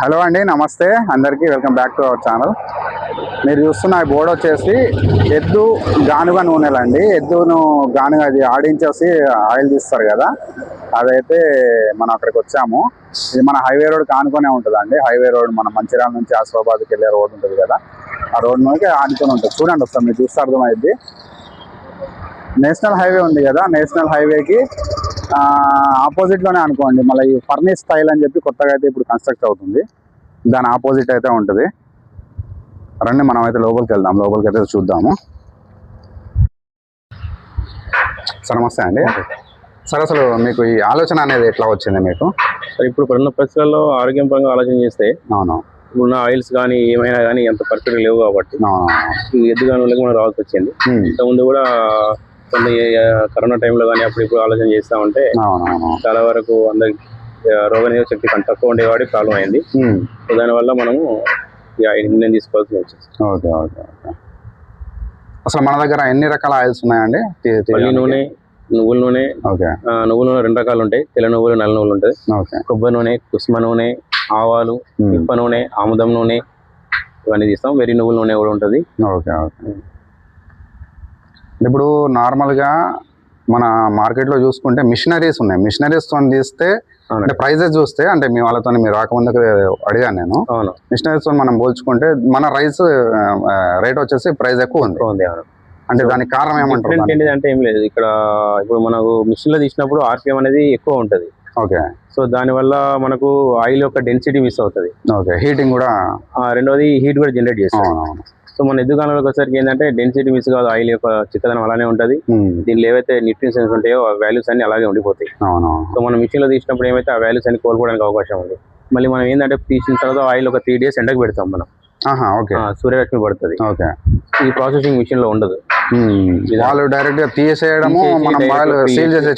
Hello అండి నమస్తే. అందరికీ welcome back to our channel. మీరు చూస్తున్న బోర్డు వచ్చేసి ఎద్దు గానుగ నూనెలు అండి. ఎద్దును గానుగ అది ఆడించేసి ఆయిల్ తీస్తారు కదా. అదైతే మనం అక్కడికి వచ్చాము. ఇది మన హైవే రోడ్ కానుకొనే ఉంటుందండి. హైవే రోడ్ మన మంచిర్యాల నుంచి ఆసిఫాబాద్కి వెళ్ళే రోడ్ ఉంటుంది కదా. ఆ రోడ్ నుంచి ఆనుకొని ఉంటుంది చూడండి ఒకసారి మీరు చూస్తే అర్థమైంది నేషనల్ హైవే ఉంది కదా. నేషనల్ హైవేకి ఆపోజిట్లోనే అనుకోండి. మళ్ళీ ఈ ఫర్నిష్ స్టైల్ అని చెప్పి కొత్తగా అయితే ఇప్పుడు కన్స్ట్రక్ట్ అవుతుంది. దాని ఆపోజిట్ అయితే ఉంటుంది. రండి మనం అయితే లోపలికి వెళ్దాం. లోపలికి అయితే చూద్దాము. సార్ నమస్తే అండి. సార్ అసలు మీకు ఈ ఆలోచన అనేది ఎట్లా వచ్చింది మీకు? సరే ఇప్పుడు ఇప్పుడున్న పరిస్థితుల్లో ఆరోగ్యం పరంగా ఆలోచన చేస్తే అవును. ఇప్పుడున్న ఆయిల్స్ కానీ ఏమైనా కానీ ఎంత పర్ఫెక్ట్ లేవు కాబట్టి అవును. ఈ ఎద్దు గనులకు మనం రావాల్సి వచ్చింది. ఇంతకుముందు కూడా కొన్ని కరోనా టైంలో కానీ అప్పుడు ఇప్పుడు ఆలోచన చేస్తా ఉంటే చాలా వరకు అందరికి ఆ, రోగనిరోధక శక్తి కొంత తక్కువ ఉండేవాడి ప్రాబ్లం అయింది. సో దానివల్ల మనము నిర్ణయం తీసుకోవాల్సి వచ్చింది. Okay okay okay. అసలు మన దగ్గర ఎన్ని రకాల ఆయిల్స్ ఉన్నాయండి? పల్లి? నూనె నువ్వుల నూనె నువ్వుల నూనె రెండు రకాలు ఉంటాయి. తెల్ల నువ్వులు నల్ల నువ్వులు ఉంటాయి కొబ్బరి నూనె కుసుమ నూనె ఆవాలు పిప్ప నూనె ఆముదం నూనె ఇవన్నీ తీస్తాం. వెర్రి నువ్వుల నూనె కూడా ఉంటుంది. Okay okay. ఇప్పుడు నార్మల్గా మన మార్కెట్లో చూసుకుంటే మిషనరీస్ ఉన్నాయి. మిషనరీస్తో తీస్తే అంటే ప్రైజెస్ చూస్తే అంటే మీ వాళ్ళతో మీరు రాకముందుకు అడిగాను నేను. అవును. మిషనరీస్తో మనం పోల్చుకుంటే మన రైస్ రేట్ వచ్చేసి ప్రైస్ ఎక్కువ ఉంది. అంటే దానికి కారణం ఏమంటారు ఏంటిది అంటే ఏం లేదు. ఇక్కడ ఇప్పుడు మనకు మిషన్లో తీసినప్పుడు ఆర్పిఎం అనేది ఎక్కువ ఉంటది. ఓకే. సో దానివల్ల మనకు ఆయిల్ యొక్క డెన్సిటీ మిస్ అవుతుంది. ఓకే. హీటింగ్ కూడా ఆ, రెండోది హీట్ కూడా జనరేట్ చేస్తుంది. అవునవును. సో మన ఎద్దుగానంలోకి వచ్చేసరికి ఏంటంటే డెన్సిటీ మిస్ కాదు ఆయిల్ యొక్క చిక్కదనం అలానే ఉంటుంది. దీనిలో ఏవైతే న్యూట్రిషన్స్ ఉంటాయో ఆ వాల్యూస్ అన్ని అలాగే ఉండిపోతాయి. సో మనం మిషన్లో తీసినప్పుడు ఏమైతే ఆ వాల్యూస్ అన్ని కోల్పోవడానికి అవకాశం ఉంది. మళ్ళీ మనం ఏంటంటే తీసిన తర్వాత ఆయిల్ ఒక త్రీ డేస్ ఎండకు పెడతాం మనం. సూర్యరశ్మి పడుతుంది. ఓకే. ఈ ప్రాసెసింగ్ మిషన్లో ఉండదు వాళ్ళు డైరెక్ట్గా తీసేయడము మనం సీల్ ఇచ్చేస్తాం.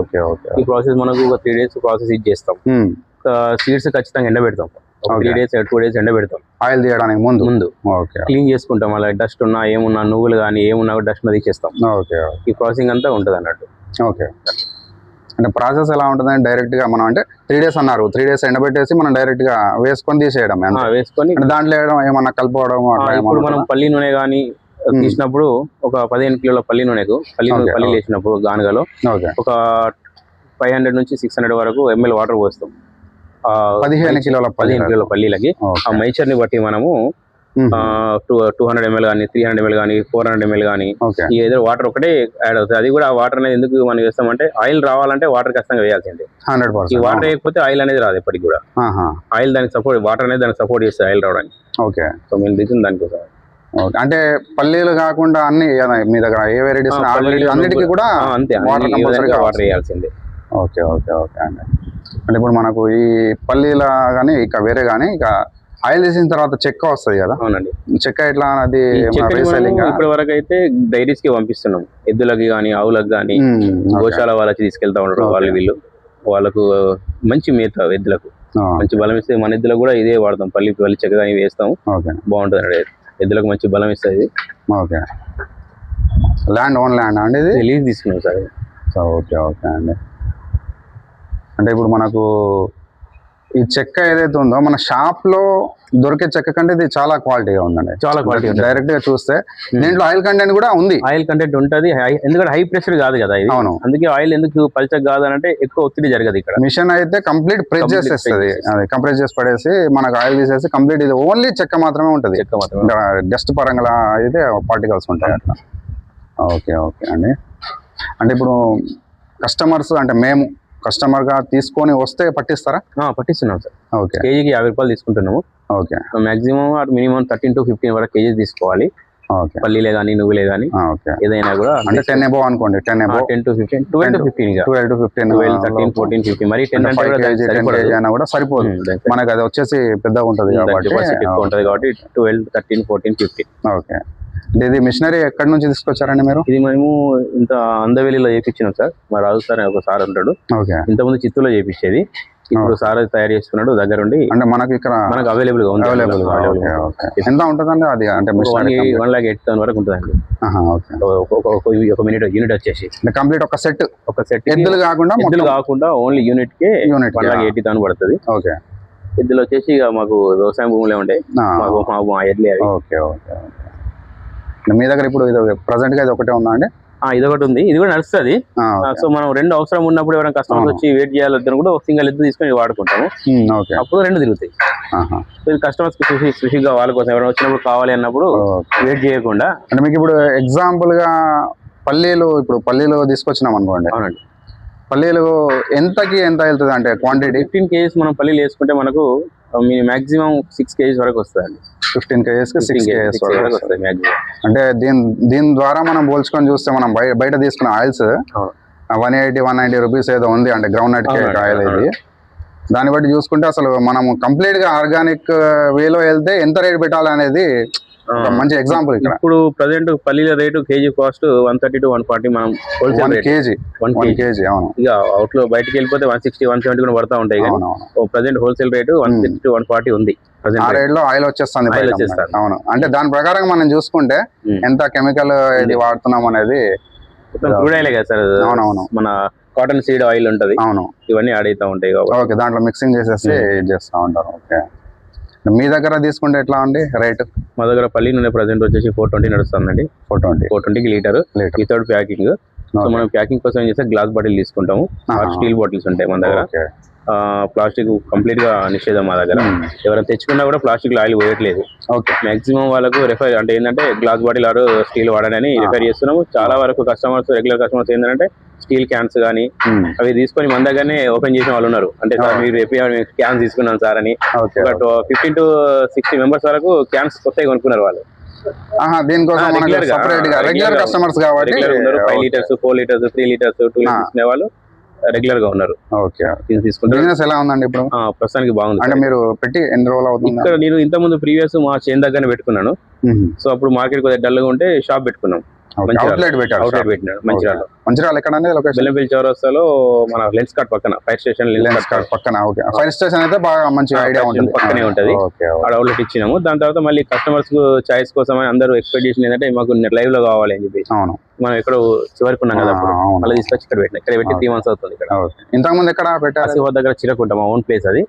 ఓకే ఈ ప్రాసెస్ మనకు ఒక త్రీ డేస్ ప్రాసెస్ ఇది చేస్తాం. ఉమ్, సీడ్స్ ఖచ్చితంగా ఎండ పెడతాం త్రీ. డేస్ టూ డేస్ ఎండ పెడతాం. ఆయిల్ తీయడానికి ముందు? ముందు. ఓకే. క్లీన్ చేసుకుంటాం అలా డస్ట్ ఉన్నా ఏమున్నా నువ్వులు కానీ ఏమున్నా డస్ట్ తీసేస్తాం. ఓకే ఈ ప్రాసెసింగ్ అంతా ఉంటుంది అన్నట్టు. ఓకే. అంటే ప్రాసెస్ ఎలా ఉంటుందంటే డైరెక్ట్గా మనం అంటే త్రీ డేస్ అన్నారు. త్రీ డేస్ ఎండబెట్టేసి మనం డైరెక్ట్గా వేసుకొని తీసేయడం. వేసుకొని దాంట్లో వేయడం ఏమన్నా కలుపుకోవడం ఇప్పుడు మనం పల్లి నూనె కానీ తీసినప్పుడు ఒక పదిహేను కిలోల పల్లి నూనెకు పల్లి పల్లి. వేసినప్పుడు గానుగలో ఒక ఫైవ్ హండ్రెడ్ నుంచి సిక్స్ హండ్రెడ్ వరకు ఎంఎల్ వాటర్ పోస్తాం. పదిహేను కిలోల పదిహేను కిలోల పల్లీలకి. ఆ మైచర్ని బట్టి మనము టూ టూ హండ్రెడ్ ఎంఎల్ కానీ త్రీ హండ్రెడ్ ఎంఎల్ కానీ ఫోర్ హండ్రెడ్ ఎంఎల్ కానీ ఏదో వాటర్ ఒకటే యాడ్ అవుతుంది. అది కూడా ఆ వాటర్ అనేది ఎందుకు మనం వేస్తామంటే ఆయిల్ రావాలంటే వాటర్ ఖచ్చితంగా వేయాల్సిందే. హండ్రెడ్ ఈ వాటర్ వేయకపోతే ఆయిల్ అనేది రాదు ఎప్పటికి కూడా. ఆయిల్ దానికి సపోర్ట్ వాటర్ అనేది దానికి సపోర్ట్ చేస్తుంది ఆయిల్ రావడానికి. ఓకే. సో మేము రీజన్ దానికోసం. అంటే పల్లీలు కాకుండా అన్ని మీ దగ్గర ఏ వెరైటీస్ అన్నిటికీ కూడా అంతే. వాటర్ వేయాల్సిందే. ఓకే ఓకే ఓకే అండి. అంటే ఇప్పుడు మనకు ఈ పల్లీల కానీ ఇక వేరే కానీ ఇక ఆయిల్ తీసిన తర్వాత చెక్క వస్తుంది కదా? అవునండి. చెక్క ఎట్లా అది ఇప్పటి వరకు అయితే డైరీస్కి పంపిస్తున్నాం. ఎద్దులకి కానీ ఆవులకు కానీ గోశాల వాళ్ళకి తీసుకెళ్తా ఉంటారు. వాళ్ళు వీళ్ళు. వాళ్ళకు మంచి మేత ఎద్దులకు. మంచి బలం ఇస్తే మన ఎద్దులకు కూడా ఇదే వాడతాం. పల్లి పల్లి చెక్క కానీ వేస్తాం. ఓకే. బాగుంటుంది ఎద్దులకు మంచి బలం ఇస్తుంది. ఓకే. ల్యాండ్ ఓన్ ల్యాండ్ అండి ఇది? లీజ్ తీసుకున్నాం సార్. ఓకే ఓకే అండి. అంటే ఇప్పుడు మనకు ఈ చెక్క ఏదైతే ఉందో మన షాప్లో దొరికే చెక్క కంటే ఇది చాలా క్వాలిటీగా ఉందండి. చాలా ఉంటుంది. డైరెక్ట్గా చూస్తే దీంట్లో ఆయిల్ కంటెంట్ కూడా ఉంది. ఆయిల్ కంటెంట్ ఉంటుంది. హై- ఎందుకంటే హై ప్రెషర్ కాదు కదా ఇది. అవును. అందుకే ఆయిల్ ఎందుకు పల్చగా కాదు అంటే ఎక్కువ ఒత్తిడి జరగదు ఇక్కడ. మిషన్ అయితే కంప్లీట్ ప్రెస్ చేసేస్తుంది. అది కంప్రెస్ చేసి పడేసి మనకు ఆయిల్ తీసేసి కంప్లీట్ ఇది ఓన్లీ చెక్క మాత్రమే ఉంటుంది. చెక్క మాత్రం డస్ట్ పరంగా అయితే పార్టికల్స్ ఉంటాయి అట్లా. ఓకే ఓకే అండి. అంటే ఇప్పుడు కస్టమర్స్ అంటే మేము customer గా తీసుకొని వస్తే పట్టిస్తారా? పట్టిస్తున్నాం సార్. ఓకే. కేజీకి యాభై రూపాయలు తీసుకుంటున్నాము. Okay. Maximum minimum thirteen to fifteen వరకు కేజీ తీసుకోవాలి. ఓకే. పల్లీలే కానీ నువ్వులే కానీ ఏదైనా కూడా అంటే టెన్ ఎబో అనుకోండి ten above ten to fifteen twelve to fifteen twelve to fifteen twelve thirteen fourteen fifteen మరి టెన్ అయినా కూడా సరిపోదు. దానికి మనకు అది వచ్చేసి పెద్దగా ఉంటుంది కాబట్టి. ఉంటుంది కాబట్టి twelve thirteen fourteen fifteen okay. అంటే ఇది మిషనరీ ఎక్కడి నుంచి తీసుకొచ్చారండి మీరు? ఇది మేము ఇంత అందవెల్లిలో చేయించినాం సార్. మా రాజు సార్ ఒక సార్ ఉంటాడు. ఓకే. ఇంతకుముందు చిత్తూరులో చేయించేది ఇప్పుడు సార్ తయారు చేస్తున్నాడు దగ్గరుండి. అంటే మనకి ఇక్కడ మనకు అవైలబుల్గా ఉంది. అవైలబుల్ ఎంత ఉంటుందండి అది? అంటే వన్ లాక్ ఎయిట్ థౌసండ్ వరకు ఉంటుందండి. ఒక- మినిట్ యూనిట్ వచ్చేసి. కంప్లీట్ ఒక సెట్. ఒక సెట్ ఎద్దులు కాకుండా ఎద్దులు కాకుండా ఓన్లీ యూనిట్కి unit one lakh eighty thousand పడుతుంది. ఓకే. ఎద్దులు వచ్చేసి ఇక మాకు వ్యవసాయం భూములే ఉండే. మాకు మా ఎడ్లే ఓకే ఓకే. మీ దగ్గర ఇప్పుడు ఇది ప్రజెంట్గా ఇది ఒకటే ఉందా అండి? ఆ, ఇదొకటి ఉంది. ఇది కూడా నడుస్తుంది. సో మనం రెండు అవసరం ఉన్నప్పుడు ఎవరైనా కస్టమర్స్. వచ్చి వెయిట్ చేయాలంటే కూడా ఒక సింగల్ ఎద్దు తీసుకొని వాడుకుంటాము. అప్పుడు రెండు తిరుగుతాయి. ఇది కస్టమర్స్కి స్పెషి- స్పెషల్గా వాళ్ళ కోసం ఎవరైనా వచ్చినప్పుడు కావాలి అన్నప్పుడు. వెయిట్ చేయకుండా. అంటే మీకు ఇప్పుడు ఎగ్జాంపుల్గా పల్లీలు ఇప్పుడు పల్లీలు తీసుకొచ్చినాం అనుకోండి. అవునండి. పల్లీలు ఎంతకి ఎంత వెళ్తుంది? అంటే క్వాంటిటీ ఫిఫ్టీన్ కేజీస్ మనం పల్లీలు వేసుకుంటే మనకు మీ మాక్సిమం సిక్స్ కేజీస్ వరకు వస్తుంది ఫిఫ్టీన్ కేజెస్కి సిక్స్ కేజెస్ అంటే దీని దీని ద్వారా మనం పోల్చుకొని చూస్తే మనం బయ- బయట తీసుకున్న oils. One eighty one ninety rupees ఏదో ఉంది అంటే గ్రౌండ్ నట్ అవునండి, ఆయిల్ ఇది. దాన్ని బట్టి చూసుకుంటే అసలు మనం కంప్లీట్గా ఆర్గానిక్ వేలో వెళ్తే ఎంత రేట్ పెట్టాలి అనేది ఒక మంచి ఎగ్జాంపుల్ ఇక్కడ. ఇప్పుడు ప్రజెంట్ పల్లీల rate KG cost one thirty to one forty మనం హోల్సేల్ కేజీ. One KG. అవును. ఇక అవుట్లో బయటకి వెళ్ళిపోతే వన్ సిక్స్టీ వన్ సెవెంటీ కూడా పడతా ఉంటాయి కానీ అవును present wholesale rate one. Sixty one forty ఉంది. ఆ రేట్లో ఆయిల్ వచ్చేస్తుంది. అవును. అంటే దాని ప్రకారం మనం చూసుకుంటే. ఎంత కెమికల్ ఇది వాడుతున్నాం అనేది క్రూడ్ ఆయిలే కదా సార్? అవునవును. మన కాటన్ సీడ్ ఆయిల్ ఉంటది. అవును. ఇవన్నీ యాడ్ అవుతా ఉంటాయి కాబట్టి. ఓకే దాంట్లో మిక్సింగ్ చేసేసి చేస్తా ఉంటారు. ఓకే. మీ దగ్గర తీసుకుంటే ఎట్లా అండి రేట్? మా దగ్గర పల్లి నూనె ప్రజెంట్ వచ్చేసి ఫోర్ ట్వంటీ నడుస్తుందండి. ఫోర్ ట్వంటీ ఫోర్ ట్వంటీకి లీటర్ వితౌట్ ప్యాకింగ్ సో మనం ప్యాకింగ్ కోసం ఏం చేస్తే గ్లాస్ బాటిల్ తీసుకుంటాము. స్టీల్ బాటిల్స్ ఉంటాయి మన దగ్గర. ప్లాస్టిక్ కంప్లీట్గా నిషేధం మా దగ్గర. ఎవరైనా తెచ్చుకున్నా కూడా ప్లాస్టిక్ ఆయిల్ పోయట్లేదు. ఓకే. మాక్సిమం వాళ్ళకు రెఫర్ అంటే ఏంటంటే గ్లాస్ బాటిల్ ఆరు స్టీల్ వాడనని Ah. రిఫర్ చేస్తున్నాము. చాలా వరకు కస్టమర్స్ రెగ్యులర్ కస్టమర్స్ ఏంటంటే స్టీల్ క్యాన్స్ కానీ అవి తీసుకొని మన దగ్గరనే ఓపెన్ చేసిన వాళ్ళు ఉన్నారు. అంటే సార్. మీరు చెప్పి క్యాన్స్ తీసుకున్నాం సార్ అని. ఒక ఫిఫ్టీన్ టు సిక్స్టీ మెంబర్స్ వరకు క్యాన్స్ కొత్తగా కొనుక్కున్నారు వాళ్ళు. దీనికోసం రెగ్యులర్ కస్టమర్స్ కాబట్టి five. Litres four litres three litres two litres వాళ్ళు. రెగ్యులర్గా ఉన్నారు. ఓకే. బిజినెస్ ఎలా ఉందండి ఇప్పుడు? ఆ, ప్రస్తుతానికి బాగుంది. అంటే మీరు పెట్టి ఎన్ని రోజులు అవుతుంది? ఇక్కడ నేను ఇంత ముందు ప్రీవియస్ మా చేన్ దగ్గర పెట్టుకున్నాను. సో అప్పుడు మార్కెట్ కొద్దిగా డల్గా ఉంటే షాప్ పెట్టుకున్నాం. అవుట్లెట్ పెట్టారు అవుట్లెట్ పెట్టినాడు మంచిర్యాలలో మంచిర్యాల ఎక్కడ అండి లొకేషన్ బెల్లంపల్లి చౌరస్తాలో మన లెన్స్ కార్డ్ పక్కన ఫైర్ స్టేషన్ లెన్స్ పక్కన ఓకే ఫైర్ స్టేషన్ అయితే బాగా మంచి ఐడియా ఉంటుంది. పక్కనే ఉంటది. Okay okay. ఆడ అవుట్లెట్ ఇచ్చినాము. దాని తర్వాత మళ్ళీ కస్టమర్స్ చాయిస్ కోసం అందరూ ఎక్స్పెక్ట్ చేసింది ఏంటంటే మాకు లైవ్లో కావాలి అని చెప్పేసి. అవును. మనం ఎక్కడో చివరికి ఉన్నాం కదా. మళ్ళీ తీసుకొచ్చి ఇక్కడ పెట్టిన. ఇక్కడ పెట్టి త్రీ మంత్స్ అవుతుంది ఇక్కడ. ఇంతకు ముందు ఎక్కడ పెట్టారు? దగ్గర చిరకుంట మా ఓన్ ప్లేస్ అది.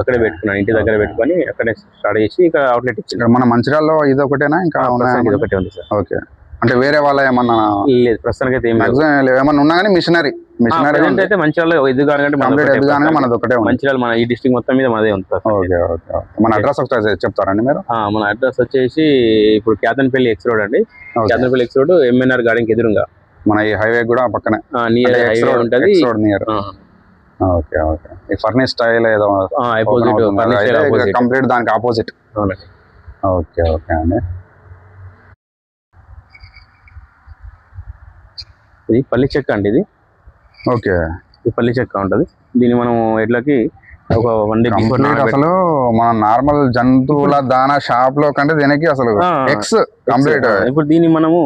అక్కడే పెట్టుకున్నాను ఇంటి దగ్గర పెట్టుకొని అక్కడే స్టార్ట్ చేసి ఇక్కడ అవుట్లెట్ ఇక్కడ మన మంచిర్యాలలో ఇది ఒకటేనా? ఇంకా ఇది ఒకటే ఉంది సార్ ఓకే అంటే వేరే వాళ్ళ ఏమన్నా లేదు ప్రస్తుతానికి అయితే ఏమన్నా ఉన్నా కానీ మిషనరీ మిషనరీ అయితే మంచిర్యాల కంప్లీట్ ఎదుగానే మనది ఒకటే మంచిర్యాల మన ఈ డిస్ట్రిక్ట్ మొత్తం మీద మనదే ప్రస్తుతం. ఓకే. మన అడ్రస్ ఒకసారి చెప్తారండి మీరు. మన అడ్రస్ వచ్చేసి ఇప్పుడు క్యాతన్పల్లి ఎక్స్ రోడ్ అండి. Kyathanpalli X road M N R garden ఎదురుగా. మన ఈ హైవే కూడా పక్కనే. నియర్ హైవే ఉంటది. రోడ్ నియర్ ఓకే ఓకే ఈ ఫర్నిష్ స్టైల్ ఏదో కంప్లీట్ దానికి ఆపోజిట్ ఓకే ఓకే అండి. ఇది పల్లి చెక్క అండి ఇది. ఓకే. ఇది పల్లి చెక్క ఉంటది. దీన్ని మనం ఎట్లకి ఒక వన్ డే అసలు మన నార్మల్ జంతువుల దానా షాప్లో కంటే దీనికి అసలు. ఎక్స్ కంప్లీట్ ఇప్పుడు దీన్ని మనము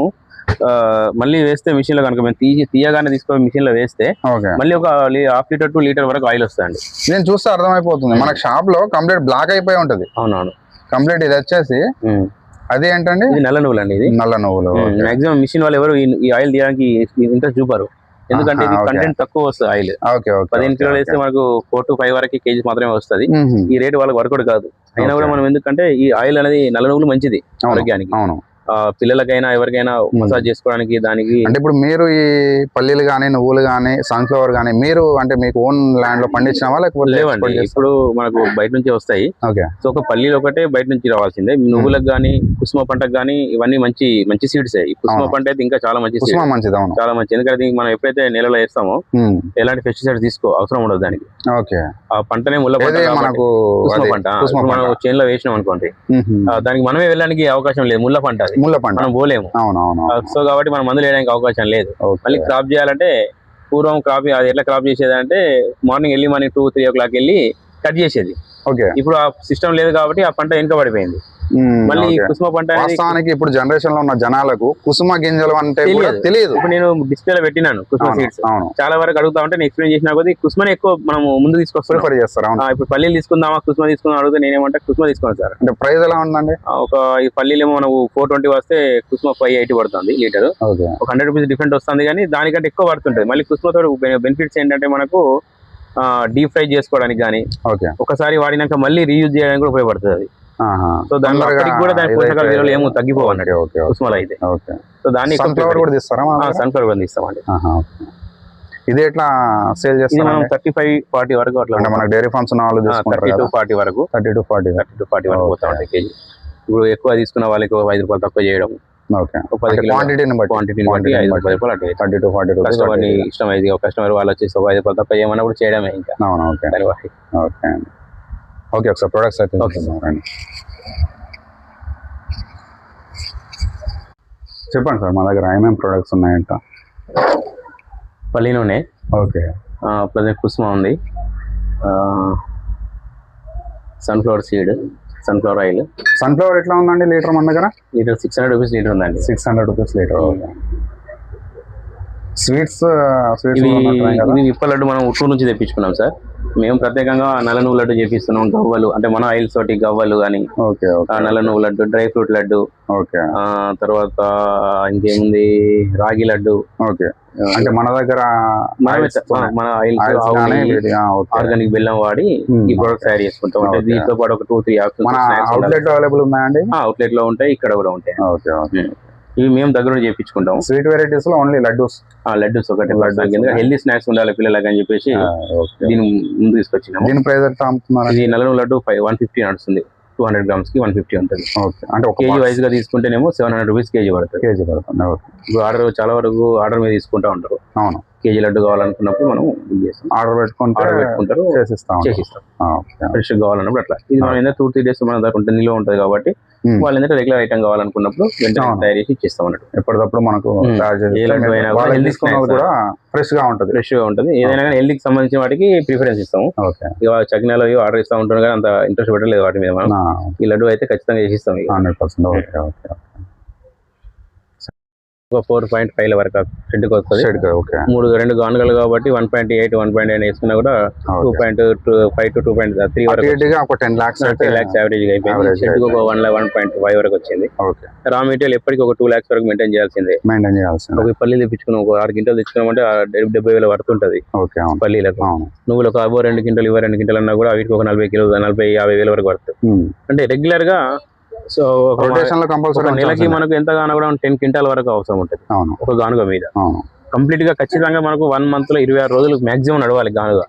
మళ్ళీ వేస్తే మిషన్లో కనుక మేము తీసి తీయగానే తీసుకొని మిషన్లో వేస్తే ఓకే. మళ్ళీ ఒక హాఫ్ లీటర్ టూ లీటర్ వరకు ఆయిల్ వస్తుందండి నేను చూస్తే అర్థమైపోతుంది. మనకి షాప్లో కంప్లీట్ బ్లాక్ అయిపోయి ఉంటది. అవునవును. కంప్లీట్ ఇది వచ్చేసి. అది ఏంటండి ఇది నల్ల నువ్వులు అండి ఇది నల్ల నువ్వులు. మాక్సిమం మిషన్ వాళ్ళు ఎవరు ఈ- ఆయిల్ తీయడానికి ఇంట్రెస్ట్ చూపారు ఎందుకంటే ఇది. కంటెంట్ తక్కువ వస్తుంది ఆయిల్ పదిహేను కిలోలు. వేస్తే మనకు ఫోర్ టు ఫైవ్ వరకు కేజీ మాత్రమే వస్తుంది. ఈ రేట్ వాళ్ళకి వర్కౌట్ కాదు అయినా కూడా. మనం ఎందుకంటే ఈ ఆయిల్ అనేది నల్ల నువ్వులు మంచిది ఆరోగ్యానికి అవును పిల్లలకైనా ఎవరికైనా మసాజ్ చేసుకోవడానికి దానికి అంటే ఇప్పుడు మీరు ఈ పల్లీలు కానీ నువ్వులు కానీ సన్ఫ్లవర్ కానీ మీరు అంటే మీకు ఓన్ ల్యాండ్లో పండించినవా లేకపోతే? ఇప్పుడు మనకు బయట నుంచి వస్తాయి. సో ఒక పల్లీలు ఒకటే బయట నుంచి రావాల్సిందే. నువ్వులకు కానీ కుసుమ పంటకు కానీ ఇవన్నీ మంచి మంచి సీడ్స్ కుసుమ. పంట అయితే ఇంకా చాలా మంచి మంచిది చాలా మంచి. ఎందుకంటే మనం ఎప్పుడైతే నెలలో వేస్తామో. ఎలాంటి పెస్టిసైడ్స్ తీసుకో అవసరం ఉండదు దానికి. ఓకే. ఆ పంటనే ముళ్ళ మనకు పంట. మనం. చేనులో వేసినాం అనుకోండి. దానికి మనమే వెళ్ళడానికి అవకాశం లేదు ముళ్ళ పంట అది. ముళ్ళ పంట. మనం పోలేము. అవును అవును ఆ, సో కాబట్టి మనం మందులు వేయడానికి అవకాశం లేదు. మళ్ళీ క్రాప్ చేయాలంటే పూర్వం క్రాప్ అది ఎట్లా క్రాప్ చేసేది అంటే మార్నింగ్ వెళ్ళి morning two three o'clock వెళ్ళి కట్ చేసేది. ఓకే. ఇప్పుడు ఆ సిస్టమ్ లేదు కాబట్టి ఆ పంట వెనుక పడిపోయింది. మళ్ళీ. కుసుమ పంట అనేది వాస్తవానికి ఇప్పుడు జనరేషన్లో ఉన్న జనాలకు కుసుమ గింజలు అంటే తెలియదు. ఇప్పుడు నేను డిస్ప్లేలో పెట్టినాను కుసుమ సీడ్స్ చాలా వరకు అడుగుతా ఉంటే నేను ఎక్స్ప్లెయిన్ చేసిన కొద్దీ కుసుమని ఎక్కువ మనం ముందు తీసుకొస్తున్నాం. ప్రిఫర్ చేస్తారు ఇప్పుడు పల్లీలు తీసుకుందామా కుసుమ తీసుకుందాం అడిగితే నేనేమంటే కుసుమ తీసుకున్నాను సార్. అంటే ప్రైస్ ఎలా ఉందండి? ఒక ఈ పల్లీలు ఏమో మనకు ఫోర్ ట్వంటీ వస్తే కుసుమ ఫైవ్ ఎయిటీ పడుతుంది లీటర్. ఒక హండ్రెడ్ రూపీస్ డిఫరెంట్ వస్తుంది కానీ దానికంటే ఎక్కువ పడుతుంటుంది. మళ్ళీ కుసుమతో బెనిఫిట్స్ ఏంటంటే మనకు డీప్ ఫ్రై చేసుకోవడానికి కానీ ఓకే. ఒకసారి వాడినాక మళ్ళీ రీయూజ్ చేయడానికి కూడా ఉపయోగపడుతుంది అది. సో దాని కూడా దాని పోషకాల విలువలు ఏమో తగ్గిపోవు అన్నట్టు ఓకే ఓకే. ఉస్మాల్ అయితే. సో దాన్ని సన్ఫ్లవర్ కూడా తీస్తారా? సన్ఫ్లవర్ కూడా ఓకే. ఇది ఎట్లా సేల్ మనం చేస్తారండి థర్టీ ఫైవ్ ఫార్టీ వరకు అట్లా అంటే మనకి dairy farms thirty to forty వరకు. Thirty to forty thirty to forty వరకు పోతా Okay. ఉంటాయి కేజీ. ఇప్పుడు ఎక్కువ తీసుకున్న వాళ్ళకి ఐదు రూపాయలు తక్కువ చేయడం. ఓకే. ఒక పది కిలోల క్వాంటిటీని బట్టి. క్వాంటిటీని బట్టి Quantity ఐదు బట్టి. పది రూపాయలు అటు అవుతాయి. థర్టీ టు ఫార్టీ రూపీస్ కస్టమర్ని ఇష్టం అయితే కస్టమర్ వాళ్ళు వచ్చేసి ఐదు రూపాయలు తక్కువ చేయమన్నా కూడా చేయడమే ఇంకా. అవును ఓకే. ఓకే ఒకసారి ప్రొడక్ట్స్ అయితే. చూద్దాం రండి. చెప్పండి సార్ మా దగ్గర ఏమేమి ప్రొడక్ట్స్ ఉన్నాయంట? పల్లి నూనె ఓకే ప్రజెంట్ కుసుమ ఉంది. Sunflower seed sunflower oil sunflower ఎట్లా ఉందండి లీటర్ మన దగ్గర? Litre six hundred rupees litre ఉందండి. Six hundred rupees litre sweets ఇది విప్ప లడ్డు మనం ఉట్టూరు నుంచి తెప్పించుకున్నాం సార్. మేము ప్రత్యేకంగా నల్ల నువ్వు లడ్డు చేపిస్తున్నాం గవ్వలు అంటే మన ఆయిల్స్ తోటి గవ్వలు ఓకే నల్ల నువ్వు లడ్డు డ్రై ఫ్రూట్ లడ్డు తర్వాత ఇంకేముంది? రాగి లడ్డు. ఓకే. అంటే మన దగ్గర మన. ఆర్గానిక్ బెల్లం వాడి. ఈ ప్రొడక్ట్ తయారు చేసుకుంటాం. అంటే. దీంతో పాటు ఒక టూ త్రీ అవుట్లెట్ అవైలబుల్ ఉన్నాయండి? అవుట్లెట్లో ఉంటాయి ఇక్కడ కూడా ఉంటాయి. Okay okay. ఇవి మేము దగ్గర నుండి చేపించుకుంటాం. స్వీట్ వెరైటీస్లో ఓన్లీ లడ్డూస్ ఆ లడ్డూస్ ఒకటి. హెల్దీ స్నాక్స్ ఉండాలి పిల్లలకి అని చెప్పేసి దీని ముందు తీసుకొచ్చినాము. దీని ప్రైస్ ఎంత అమ్ముతున్నారు? ఇది నల్ల లడ్డు ఫైవ్ వన్ ఫిఫ్టీ నడుస్తుంది. టూ హండ్రెడ్ గ్రామ్స్కి వన్ ఫిఫ్టీ ఉంటుంది. ఓకే అంటే ఒక కేజీ వైజ్గా తీసుకుంటేనేమో సెవెన్ హండ్రెడ్ రూపీస్ కేజీ పడుతుంది. కేజీ పడుతుంది. ఇప్పుడు ఆర్డర్ చాలా వరకు ఆర్డర్ మీద తీసుకుంటా ఉంటారు. అవును. కేజీ లడ్డు కావాలనుకున్నప్పుడు మనం ఆర్డర్ పెట్టుకుంటే ఆర్డర్ పెట్టుకుంటారు చేసిస్తాం. చేసిస్తాం. ఓకే ఫ్రెష్ కావాలన్నప్పుడు అట్లా. ఇది మనం ఏంటంటే టూ త్రీ డేస్ మన దగ్గర ఉంటుంది నిల్వ ఉంటుంది కాబట్టి. వాళ్ళు ఏంటంటే రెగ్యులర్ ఐటమ్ కావాలనుకున్నప్పుడు వెంటనే. తయారు చేసి ఇచ్చేస్తాం అన్నట్టు ఎప్పటికప్పుడు మనకు కూడా ఫ్రెష్గా ఉంటది ఫ్రెష్గా ఉంటుంది. ఏదైనా కానీ హెల్తీకి సంబంధించిన వాటికి ప్రిఫరెన్స్ ఇస్తాము. ఇక చకినాలు ఆర్డర్ ఇస్తా ఉంటాం కానీ అంత ఇంట్రెస్ట్ పెట్టలేదు వాటి మీద మనం. ఈ లడ్డు అయితే ఖచ్చితంగా చేసిస్తాం హండ్రెడ్ పర్సెంట్. Okay okay. ఒక ఫోర్ పాయింట్ ఫైవ్ వరకు షెడ్కి వస్తుంది. మూడు రెండు గానుగలు కాబట్టి one point eight one point nine వేసుకున్నా కూడా two point two five to two point three వరకు ten lakhs ten lakhs average అయిపోయింది. షెడ్కి ఒక వన్ వన్ పాయింట్ ఫైవ్ వరకు వచ్చింది. రా మెటీరియల్ ఎప్పటికీ ఒక టూ ల్యాక్స్ వరకు మెయింటైన్ చేయాల్సిందే. మెయింటైన్ చేయాల్సింది. ఒక పల్లి తెప్పించుకున్నాం ఒక ఆరు గింటలు తెచ్చుకున్నామంటే డెబ్బై వేలు పడుతుంటది పల్లీలకు. నువ్వులు ఒక అబో రెండు గింటలు ఇవ్వ రెండు గింటలు అన్నా కూడా వీటికి ఒక నలభై కిలో నలభై యాభై వేల వరకు పడుతుంది అంటే రెగ్యులర్గా సో రొటేషన్లో కంపల్సరీ నెలకి మనకు ఎంత గాను కూడా టెన్ క్వింటాల్ వరకు అవసరం ఉంటుంది. అవును. ఒక గానుగ మీద. అవును. కంప్లీట్గా ఖచ్చితంగా మనకు వన్ మంత్లో ఇరవై ఆరు రోజులు మాక్సిమం నడవాలి గానుగ.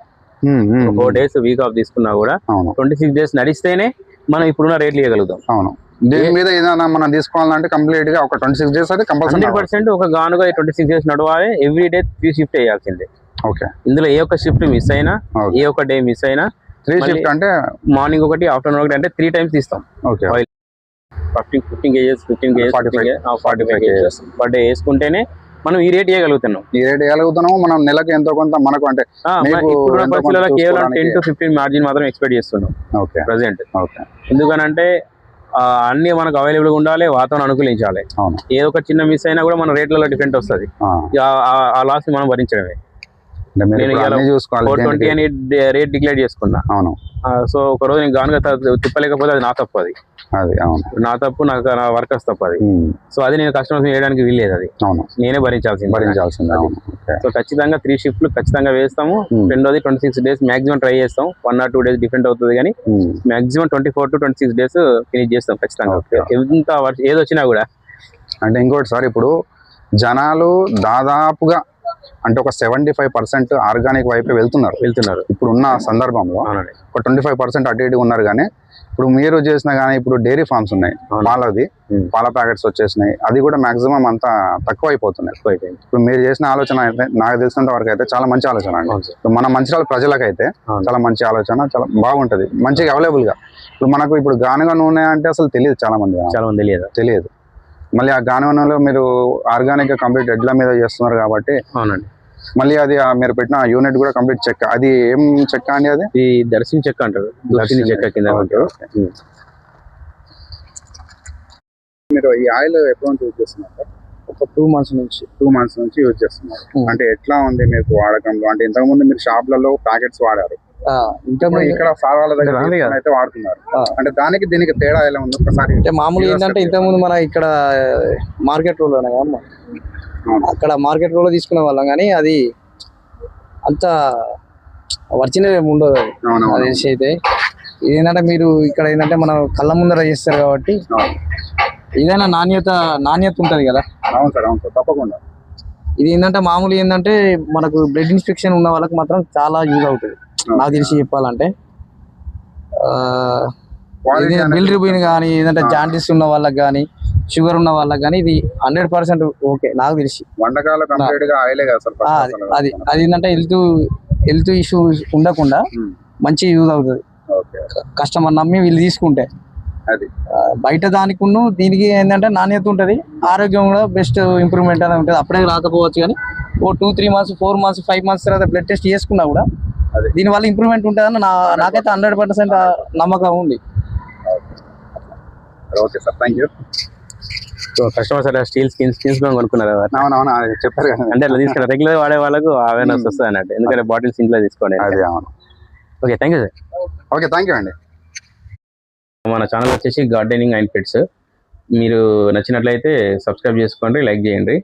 ఫోర్ డేస్ వీక్ ఆఫ్ తీసుకున్నా కూడా ట్వంటీ సిక్స్ డేస్ నడిస్తేనే మనం ఇప్పుడున్న రేట్లు ఇవ్వగలుగుతాం అవును. దీని మీద ఏదైనా మనం తీసుకోవాలంటే కంప్లీట్గా ఒక ట్వంటీ సిక్స్ డేస్ అయితే కంపల్సరీ పర్సెంట్ ఒక గానుగ ట్వంటీ సిక్స్ డేస్ నడవాలి. ఎవ్రీ డే త్రీ షిఫ్ట్ వేయాల్సిందే. ఓకే. ఇందులో ఏ ఒక్క షిఫ్ట్ మిస్ అయినా ఏ ఒక్క డే మిస్ అయినా త్రీ షిఫ్ట్ అంటే మార్నింగ్ ఒకటి ఆఫ్టర్నూన్ ఒకటి అంటే త్రీ టైమ్స్ తీస్తాం. Okay. Fifteen fifteen KGs fifteen KGs 45 forty five KGs. Per day వేసుకుంటేనే మనం ఈ రేట్ ఇవ్వగలుగుతున్నాం ఈ రేట్ వేయగలుగుతున్నాము మనం నెలకు ఎంతో కొంత మనకు అంటే కేవలం టెన్ టు ఫిఫ్టీన్ మార్జిన్ మాత్రం ఎక్స్పెక్ట్ చేస్తున్నాం. ఓకే ప్రజెంట్ ఓకే ఎందుకనంటే అన్ని మనకు అవైలబుల్ ఉండాలి వాతావరణం అనుకూలించాలి. ఏదో ఒక చిన్న మిస్ అయినా కూడా మన రేట్లలో డిఫరెంట్ వస్తుంది. ఆ, ఆ లాస్ మనం భరించడమే. ట్వంటీ అని రేట్ డిక్లేర్ చేసుకున్నా. అవును. సో ఒక రోజు నేను గానుగా తిప్పలేకపోతే అది నా తప్పు అది. అది అవును. నా తప్పు నాకు నా వర్కర్స్ తప్పు అది. సో అది నేను కస్టమర్స్ చేయడానికి వీల్లేదు అది. అవును. నేనే భరించాల్సింది. భరించాల్సిందే సో ఖచ్చితంగా త్రీ షిఫ్ట్లు ఖచ్చితంంగా వేస్తాము. రెండోది twenty six days maximum try చేస్తాం. One or two days different అవుతుంది కానీ maximum twenty four to twenty six days finish చేస్తాం ఖచ్చితంగా. ఎంత వర్ష- ఏది వచ్చినా కూడా. అంటే ఇంకోటి సార్ ఇప్పుడు జనాలు దాదాపుగా అంటే ఒక సెవెంటీ ఫైవ్ పర్సెంట్ ఆర్గానిక్ వైపే వెళ్తున్నారు. వెళ్తున్నారు. ఇప్పుడు ఉన్న సందర్భంలో ఒక ట్వంటీ ఫైవ్ పర్సెంట్ అటు ఇటు ఉన్నారు కానీ ఇప్పుడు మీరు చేసిన కానీ ఇప్పుడు డైరీ ఫార్మ్స్ ఉన్నాయి. పాలది. పాల ప్యాకెట్స్ వచ్చేసినాయి. అది కూడా మాక్సిమం అంతా తక్కువ అయిపోతున్నాయి ఇప్పుడు మీరు చేసిన ఆలోచన అయితే నాకు తెలిసినంత వరకు అయితే చాలా మంచి ఆలోచన అండి. మన మంచిర్యాల ప్రజలకైతే. చాలా మంచి ఆలోచన చాలా బాగుంటది. మంచిగా అవైలబుల్గా. ఇప్పుడు మనకు ఇప్పుడు గానుగ నూనె అంటే అసలు తెలియదు చాలా మంది చాలా మంది తెలియదు? తెలియదు. మళ్ళీ ఆ గానుగ నూనెలో మీరు ఆర్గానిక్గా కంప్లీట్ ఎడ్ల మీద చేస్తున్నారు కాబట్టి అవునండి. మళ్ళీ అది ఆ మీరు పెట్టిన యూనిట్ కూడా కంప్లీట్ చెక్క. అది ఏం చెక్క అండి అది? ఈ దర్శిని చెక్క అంటారు. దర్శిని చెక్క కింద. ఉమ్. మీరు ఈ ఆయిల్ ఎప్పుడు నుంచి యూజ్ చేస్తున్నారు? ఒక టూ మంత్స్ నుంచి టూ మంత్స్ నుంచి యూజ్ చేస్తున్నారు. అంటే ఎట్లా ఉంది మీకు వాడకంలో? అంటే ఇంతకు ముందు మీరు షాప్లలో ప్యాకెట్స్ వాడారు. ఆ, ఇంకా ఇక్కడ సార్ వాళ్ళ దగ్గర అయితే వాడుతున్నారు. అంటే దానికి దీనికి తేడా ఎలా ఉంది? ఒకసారి అంటే మామూలుగా ఏంటంటే ఇంతకుముందు మన ఇక్కడ మార్కెట్ రోడ్ అమ్మ. అక్కడ మార్కెట్ రోడ్లో తీసుకునే వాళ్ళం కానీ అది అంత ఒరిజినల్ ఉండదు అది. తెలిసి అయితే. ఏంటంటే మీరు ఇక్కడ ఏంటంటే మనం కళ్ళ ముందర చేస్తారు కాబట్టి. ఏదైనా నాణ్యత నాణ్యత ఉంటుంది కదా. అవును సార్ అవును సార్. తప్పకుండా. ఇది ఏంటంటే మామూలు ఏంటంటే మనకు బ్లడ్ ఇన్ఫెక్షన్ ఉన్న వాళ్ళకి మాత్రం చాలా యూజ్ అవుతుంది. నాకు తెలిసి చెప్పాలంటే అనేది- బిల్డ్రిబిన్ కానీ ఏదంటే జాండీస్ ఉన్న వాళ్ళకి కానీ షుగర్ ఉన్న వాళ్ళకి కానీ ఇది హండ్రెడ్ పర్సెంట్ ఓకే నాకు తెలిసి. వంటకాలు అది. అది ఏంటంటే హెల్త్ హెల్త్ ఇష్యూ ఉండకుండా ఉమ్. మంచి యూజ్ అవుతుంది. కస్టమర్ నమ్మి వీళ్ళు తీసుకుంటే. అది. బయట దానికి దీనికి ఏంటంటే నాణ్యత ఉంటుంది ఆరోగ్యం కూడా బెస్ట్ ఇంప్రూవ్మెంట్ అనేది ఉంటుంది. అప్పుడే రాకపోవచ్చు కానీ ఓ two three months four months five months తర్వాత బ్లడ్ టెస్ట్ చేసుకున్నా కూడా. దీనివల్ల ఇంప్రూవ్మెంట్ ఉంటుందని నా నాకైతే హండ్రెడ్ పర్సెంట్ నమ్మకం ఉంది. Okay. Sir thank you. So customers అట్లా స్టీల్ స్కిన్ స్కిన్స్ కొనుక్కున్నారు కదా. అవునవును చెప్పారు కదా. అంటే అట్లా తీసుకుని రెగ్యులర్ వాడే వాళ్ళకు అవేర్నెస్. వస్తుంది అన్నట్టు. ఎందుకంటే బాటిల్స్ ఇంట్లో తీసుకోండి అది అవును. Okay thank you sir. Okay thank you అండి. మన ఛానల్ వచ్చేసి గార్డెనింగ్ అండ్ పెట్స్. మీరు నచ్చినట్లయితే సబ్స్క్రైబ్ చేసుకోండి లైక్ చేయండి.